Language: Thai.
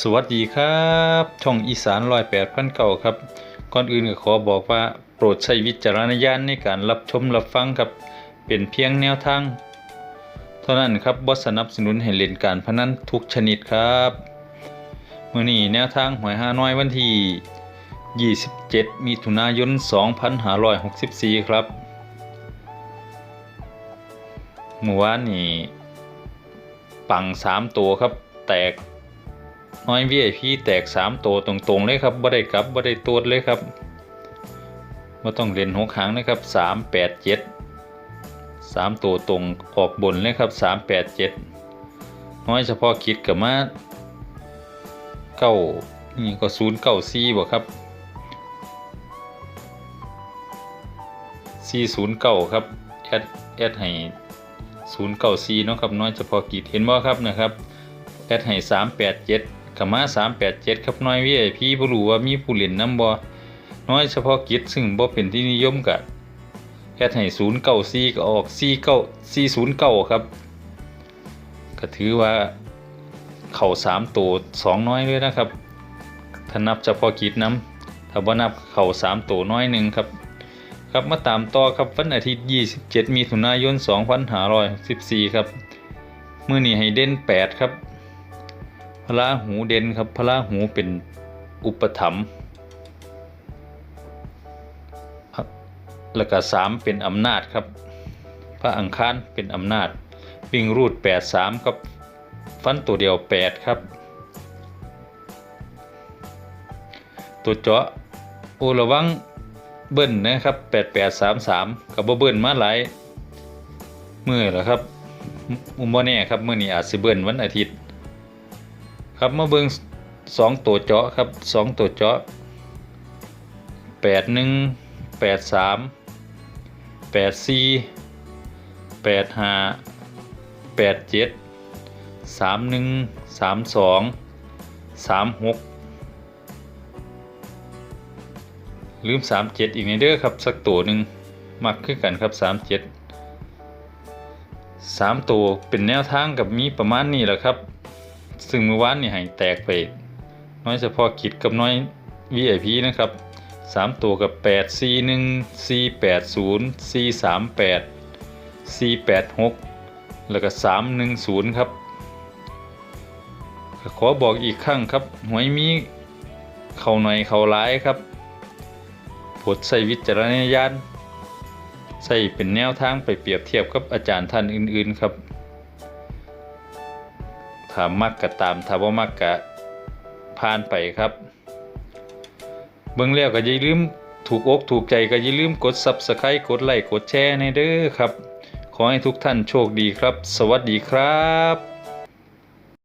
สวัสดีครับ ช่องอีสานร้อยแปดพันเก่าครับ ก่อนอื่นก็ขอบอกว่าโปรดใช้วิจารณญาณในการรับชมรับฟังครับ เป็นเพียงแนวทาง เท่านั้นครับบ่สนับสนุนให้เล่นการพนันทุกชนิดครับมื้อนี้แนวทางหวยฮาน้อยวันที่ 27 มิถุนายน 2564 ครับเมื่อวานนี้ปัง 3 ตัวครับแตก น้อย VIP แตก3ตัวตรงๆเลยครับบ่ได้กลับบ่ได้ตัวเลยครับบ่ต้องเล่นหกหางนะครับ 3 8 7 3 ตัวตรงออกบนเลยครับ 3 8 7 น้อยเฉพาะคิดกับมาเก้านี่ก็0 9 4บ่ครับ409ครับแอดแอดให้094เนาะครับน้อยเฉพาะกิจเห็นบ่ครับนะครับแอดให้387 กับมา387 ครับน้อย VIP บ่รู้ว่ามีผู้เล่นนำบ่น้อยเฉพาะกิจซึ่งบ่เป็นที่นิยมก็แอดให้094ก็ออก49 409ครับ ก็ถือว่าเข้า3ตัว2น้อยเลยนะครับถ้านับเฉพาะกิจนำถ้าบ่นับเข้า3ตัวน้อยหนึงครับครับมาตามต่อครับวันอาทิตย์ 27มิถุนายน 2564ครับ มื้อนี้ให้เด่น 8 ครับ พระราหูเด่นครับ พระราหูเป็นอุปถัมภ์ครับแล้วก็3เป็นอำนาจครับ พระอังคารเป็นอำนาจ วิ่งรูด8 3ครับฟันตัวเดียว8ครับ ตัวเจาะโอระวังเบิ้ลนะครับ8833กับเบิ้ลมาหลายมื้อแล้วครับ อุมบ่แน่ครับ มื้อนี้อาจสิเบิ้ลวันอาทิตย์ ครับมาเบิ่ง2ตัวเจาะครับ2ตัวเจาะ81 83 84 85 87 31 32 36ลืม37อีกในเด้อครับสักตัวหนึ่งมักคือกันครับ37 3ตัวเป็นแนวทางกับมีประมาณนี้แหละครับ ซึ่งเมื่อวานนี่ให้แตกไป น้อยเฉพาะกิจกับน้อย VIP นะครับ 3 ตัวกับ 8 4 1 4 8 0 4 3 8 4 8 6 แล้วก็ 3 1 0 ครับ ขอบอกอีกครั้งครับ หวยมีเขาหน่อยเขาหลายครับโปรดใช้วิจารณญาณใส่เป็นแนวทางไปเปรียบเทียบกับอาจารย์ท่านอื่นๆครับ ถ้ามักกะตามถ้าบ่มักกะผ่านไปครับ เบิ่งแล้วก็อย่าลืมถูกอกถูกใจก็อย่าลืมกด Subscribe กดไลค์กดแชร์ในเด้อครับ ขอให้ทุกท่านโชคดีครับ สวัสดีครับ